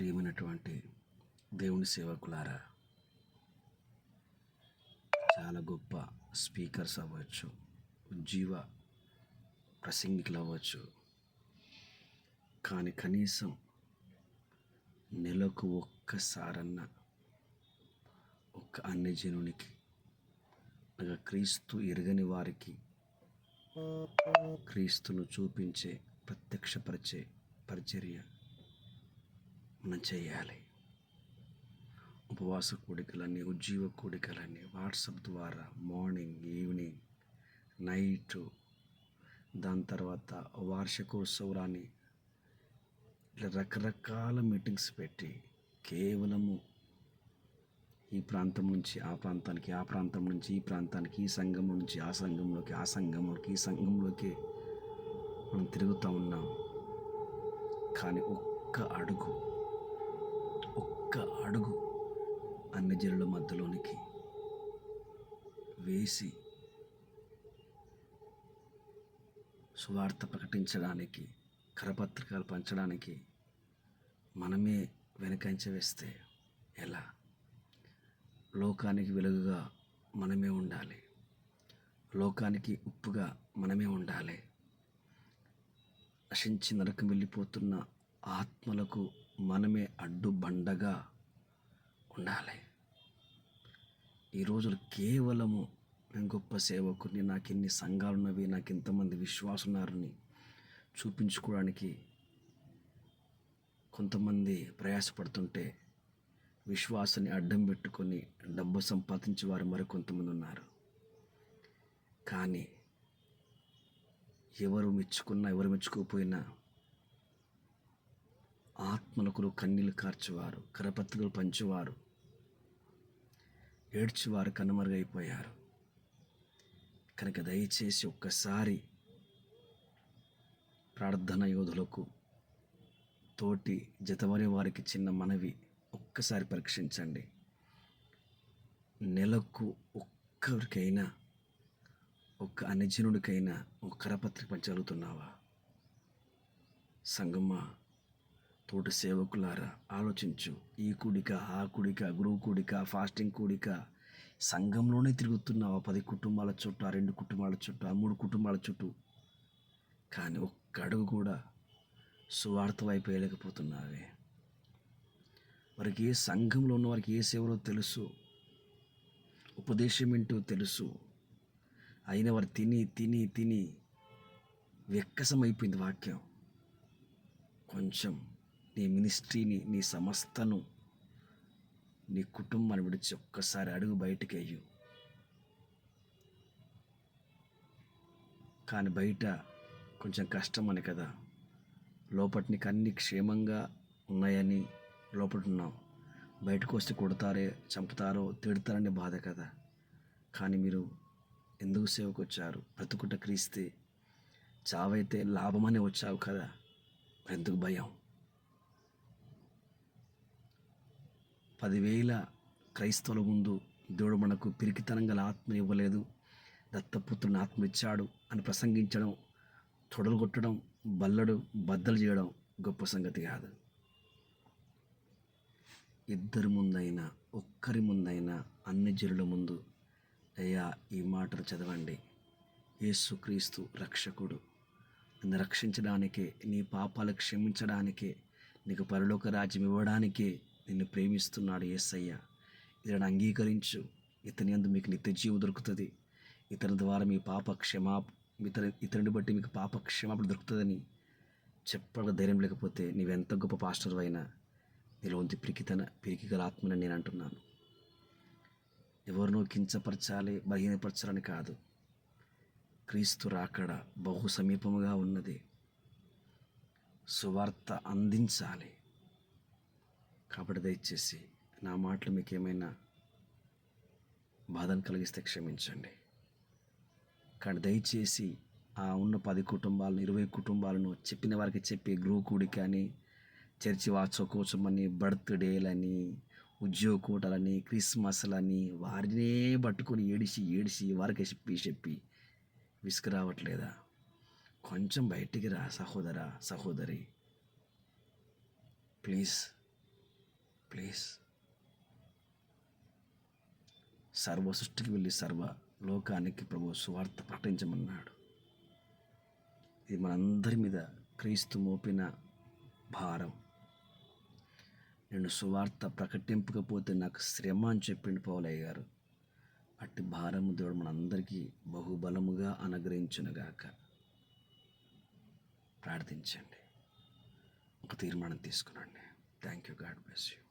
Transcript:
ప్రియమైనటువంటి దేవుని సేవకులారా చాలా గొప్ప స్పీకర్స్ అవ్వచ్చు జీవ ప్రసంగికులు అవ్వచ్చు. కానీ కనీసం నెలకు ఒక్కసారన్న ఒక్క అన్యజనునికి అనగా క్రీస్తు ఎరగని వారికి క్రీస్తును చూపించే ప్రత్యక్షపరిచే పరిచర్య మనం చేయాలి. ఉపవాస కోడికలన్నీ ఉజ్జీవ కోడికలన్నీ వాట్సాప్ ద్వారా మార్నింగ్ ఈవినింగ్ నైట్ దాని తర్వాత వార్షికోత్సవాన్ని ఇట్లా రకరకాల మీటింగ్స్ పెట్టి కేవలము ఈ ప్రాంతం నుంచి ఆ ప్రాంతానికి ఆ ప్రాంతం నుంచి ఈ ప్రాంతానికి ఈ సంఘం నుంచి ఆ సంఘంలోకి ఆ సంఘంలోకి ఈ సంఘంలోకి మనం తిరుగుతూ ఉన్నాం. కానీ ఒక్క అడుగు ఒక్క అడుగు అన్ని జనుల మధ్యలోనికి వేసి సువార్త ప్రకటించడానికి కరపత్రికలు పంచడానికి మనమే వెనకంచ వేస్తే ఎలా? లోకానికి వెలుగుగా మనమే ఉండాలి. లోకానికి ఉప్పుగా మనమే ఉండాలి. నశించి నరకం వెళ్ళిపోతున్న ఆత్మలకు మనమే అడ్డుబండగా ఉండాలి. ఈ రోజులు కేవలము నేను గొప్ప సేవకుని నాకు ఎన్ని సంఘాలు ఉన్నవి నాకు ఇంతమంది విశ్వాసున్నారని చూపించుకోవడానికి కొంతమంది ప్రయాసపడుతుంటే విశ్వాసాన్ని అడ్డం పెట్టుకొని డబ్బు సంపాదించే వారు మరికొంతమంది ఉన్నారు. కానీ ఎవరు మెచ్చుకున్నా ఎవరు మెచ్చుకోకపోయినా ఆత్మలకు కన్నీళ్ళు కార్చేవారు కరపత్రికలు పంచేవారు ఏడ్చివారు కనుమరుగైపోయారు. కనుక దయచేసి ఒక్కసారి ప్రార్థన యోధులకు తోటి జతవరి వారికి చిన్న మనవి ఒక్కసారి పరీక్షించండి. నెలకు ఒక్కరికైనా ఒక్క అనిజనుడికైనా ఒక కరపత్రిక పంచగలుగుతున్నావా? సంగమ్మ తోటి సేవకులారా ఆలోచించు. ఈ కూడిక ఆ కూడిక గురువు కూడిక ఫాస్టింగ్ కూడిక. సంఘంలోనే తిరుగుతున్నావా? పది కుటుంబాల చుట్టూ ఆ రెండు కుటుంబాల చుట్టూ ఆ మూడు కుటుంబాల చుట్టూ. కానీ ఒక్క అడుగు కూడా సువార్త వైపు వేయలేకపోతున్నావే వారికి ఏ సంఘంలో ఉన్న వారికి ఏ సేవలో తెలుసు? ఉపదేశం ఏంటో తెలుసు. అయిన వారు తిని తిని తిని వ్యక్కసమైపోయింది వాక్యం. కొంచెం నీ మినిస్ట్రీని నీ సంస్థను నీ కుటుంబాన్ని విడిచి ఒక్కసారి అడుగు బయటికి అయ్యు కానీ బయట కొంచెం కష్టం అని కదా. లోపటి నీకు అన్ని క్షేమంగా ఉన్నాయని లోపల ఉన్నావు. బయటకు వస్తే కొడతారే చంపుతారో తిడతారనే బాధ కదా. కానీ మీరు ఎందుకు సేవకు వచ్చారు బ్రతుకుట క్రీస్తే చావైతే లాభమనే వచ్చావు కదా. ఎందుకు భయం? పదివేల క్రైస్తవుల ముందు దేవుడు మనకు పిరికితనం గల ఆత్మ ఇవ్వలేదు. దత్తపుత్రుని ఆత్మ ఇచ్చాడు అని ప్రసంగించడం తొడలు కొట్టడం బల్లడు బద్దలు చేయడం గొప్ప సంగతి కాదు. ఇద్దరి ముందైనా ఒక్కరి ముందైనా అన్ని జనుల ముందు అయ్యా ఈ మాటలు చదవండి. యేసుక్రీస్తు రక్షకుడు. నిన్ను రక్షించడానికే నీ పాపాలు క్షమించడానికే నీకు పరలోక రాజ్యం ఇవ్వడానికే నిన్ను ప్రేమిస్తున్నాడు ఏసయ్య. ఇతను అంగీకరించు. ఇతని అందు మీకు నిత్య జీవం దొరుకుతుంది. ఇతని ద్వారా మీ పాప క్షమా ఇతని ఇతరుని బట్టి మీకు పాప క్షమాపణ దొరుకుతుందని చెప్పడం ధైర్యం లేకపోతే నీవెంత గొప్ప పాస్టర్ అయినా నీలోంది పిరికితన పిరికి గల ఆత్మని నేను అంటున్నాను. ఎవరినో కించపరచాలి బలహీనపరచాలని కాదు. క్రీస్తు రాకడ బహు సమీపముగా ఉన్నది. సువార్త అందించాలి. కాబట్టి దయచేసి నా మాటలు మీకు ఏమైనా బాధను కలిగిస్తే క్షమించండి. కానీ దయచేసి ఆ ఉన్న పది కుటుంబాలను ఇరవై కుటుంబాలను చెప్పిన వారికి చెప్పి గృహ కానీ చర్చి వాచోకోసం బర్త్డేలని ఉద్యోగ కోటలని క్రిస్మస్లని వారినే పట్టుకొని ఏడిసి ఏడిసి వారికి చెప్పి చెప్పి విసుకురావట్లేదా కొంచెం బయటికి రా సహోదర సహోదరి. ప్లీజ్. ప్లీజ్. సర్వ సృష్టికి వెళ్ళి సర్వ లోకానికి ప్రభు సువార్త ప్రకటించమన్నాడు. ఇది మనందరి మీద క్రీస్తు మోపిన భారం. నేను సువార్త ప్రకటింపకపోతే నాకు శ్రమ అని చెప్పిండు పౌలయ్య గారు. అట్టి భారము దేవుడు మనందరికీ బహుబలముగా అనుగ్రహించునుగాక. ప్రార్థించండి. ఒక తీర్మానం తీసుకునండి. Thank you God bless you